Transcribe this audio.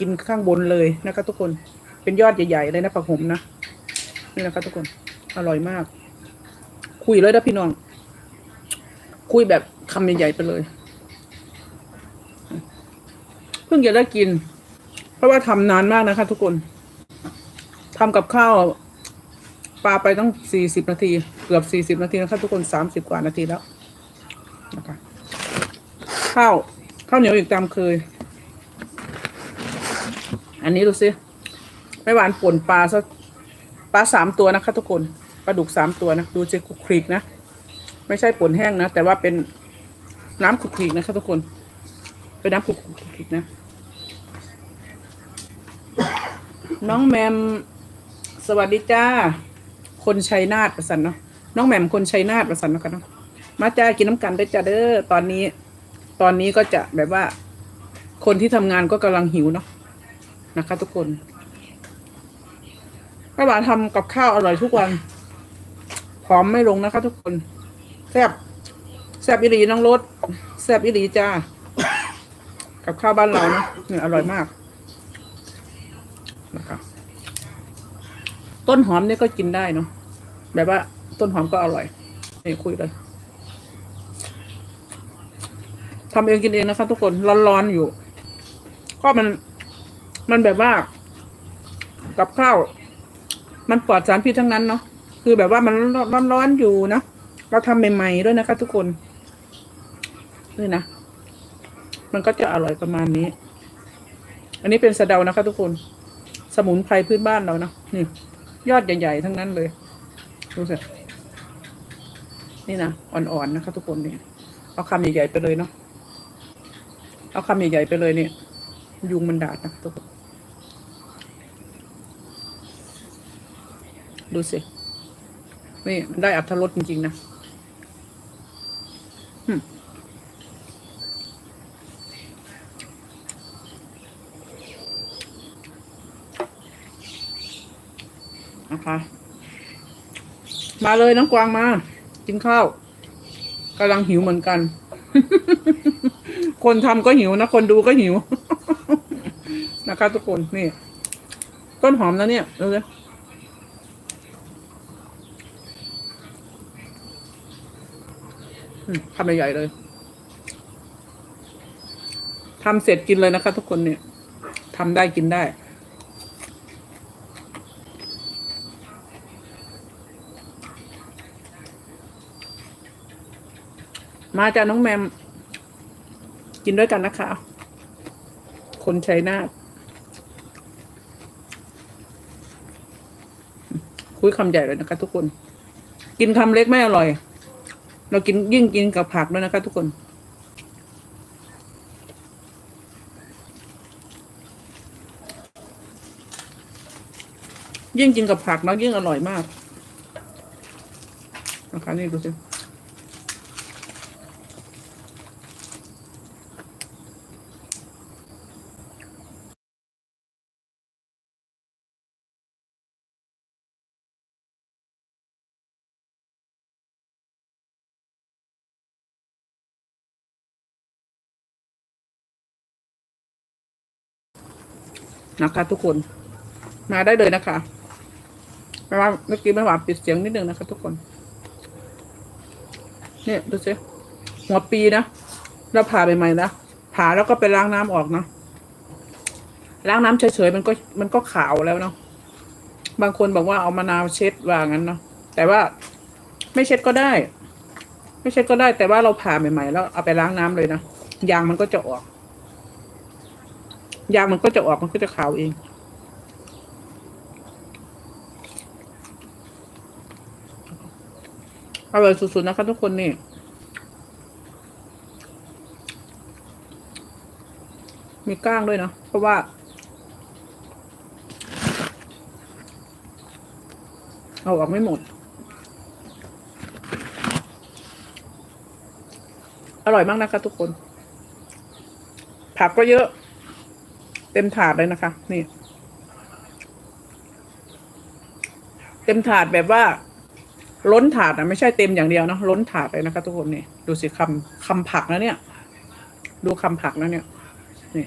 กินข้างบนเลยนะคะทุกคนเป็นยอดใหญ่ๆเลยนะผักหมนะนี่นะคะทุกคนอร่อยมาก คุยเลยนะพี่น้อง คุยแบบคำใหญ่ๆไปเลย เพิ่งจะได้กิน เพราะว่าทำนานมากนะคะ ทุกคนทำกับข้าวปลาไปต้องสี่สิบนาที เกือบสี่สิบนาทีนะคะทุกคนสามสิบกว่านาทีแล้วนะคะข้าวข้าวเหนียวอีกตามเคย อันนี้ดูสิไม่หวานป่นปลาซะปลาสามตัวนะคะทุกคนปลาดุกสามตัวนะดูสิคุกคลิกนะไม่ใช่ป่นแห้งนะ แต่ว่าเป็นน้ำคลุกคลิกนะคะทุกคนเป็นน้ำคลุกคลิกนะ น้องแมมสวัสดีจ้า คนชัยนาทประสันเนาะน้องแหม่มคนชัยนาทประสันเนาะกันเนาะมาจ้ากินน้ำกันด้จ้าเด้อตอนนี้ ตอนนี้ก็จะแบบว่า คนที่ทำงานก็กำลังหิวเนาะ นะคะ ทุกคนแม่หวานทำกับข้าวอร่อยทุกวันผอมไม่ลงนะคะ ทุกคนแซบแซบอิหลีน้องรสแซบอิหลีจ้า กับข้าวบ้านเราเนาะเนี่ยอร่อยมากนะคะต้นหอมเนี่ยก็กินได้เนาะแบบว่า ต้นหอมก็อร่อยนี่คุยเลยทำเองกินเองนะคะ ทุกคนร้อนๆอยู่ ก็มัน มันแบบว่า กับข้าว มันปลอดสารพิษทั้งนั้นเนาะคือแบบว่ามันร้อนๆอยู่นะเราทำใหม่ๆด้วยนะคะ ทุกคนนี่นะมันก็จะอร่อยประมาณนี้ อันนี้เป็นสะเดานะคะ ทุกคน สมุนไพรพื้นบ้านเราเนาะนี่ ยอดใหญ่ๆทั้งนั้นเลยดูสินี่นะอ่อนๆนะคะ ทุกคนนี่เอาคำใหญ่ๆไปเลยเนาะเอาคำใหญ่ๆไปเลยเนี่ยยุงมันดาดนะทุกคน ดูสินี่มันได้อัตรสจริง ๆ นะหึนะคะมาเลยน้องกวางมา กินข้าวกำลังหิวเหมือนกัน คนทำก็หิวนะ คนดูก็หิว นะคะทุกคน นี่ ต้นหอมนะเนี่ย ดูเลย อืมทำใหญ่ๆเลยทำเสร็จกินเลยนะคะทุกคนเนี่ยทำได้กินได้ มาจากน้องแมม กินด้วยกันนะคะ คนใชัยนาคุยคำใหญ่เลยนะคะทุกคน กินคำเล็กไม่อร่อย เรากินยิ่งกินกับผักด้วยนะคะทุกคน ยิ่งกินกับผักแล้วยิ่งอร่อยมากนะคะนี่ดูสิ นะคะ ทุกคน มาได้เลยนะคะแม่ว่าเมื่อกี้แม่หวานปิดเสียงนิดนึงนะคะ ทุกคนเนี่ยดูสิหัวปีนะเราผ่าใหม่ๆนะผ่าแล้วก็ไปล้างน้ำออกนะล้างน้ำเฉยๆมันก็มันก็ขาวแล้วเนาะบางคนบอกว่าเอามะนาวเช็ดว่างั้นเนาะแต่ว่าไม่เช็ดก็ได้ ไม่เช็ดก็ได้ แต่ว่าเราผ่าใหม่ๆ แล้วเอาไปล้างน้ำเลยนะยางมันก็จะออก ยางมันก็จะออกมันก็จะขาวเองอร่อยสุดๆนะคะทุกคนนี่มีก้างด้วยเนาะเพราะว่า เอาออกไม่หมด อร่อยมากนะคะทุกคน ผักก็เยอะ เต็มถาดเลยนะคะ นี่ เต็มถาดแบบว่า ล้นถาดนะไม่ใช่เต็มอย่างเดียวเนาะล้นถาดเลยนะคะ ทุกคนนี่ดูสิคำคำผักนะเนี่ย ดูคำผักนะเนี่ยนี่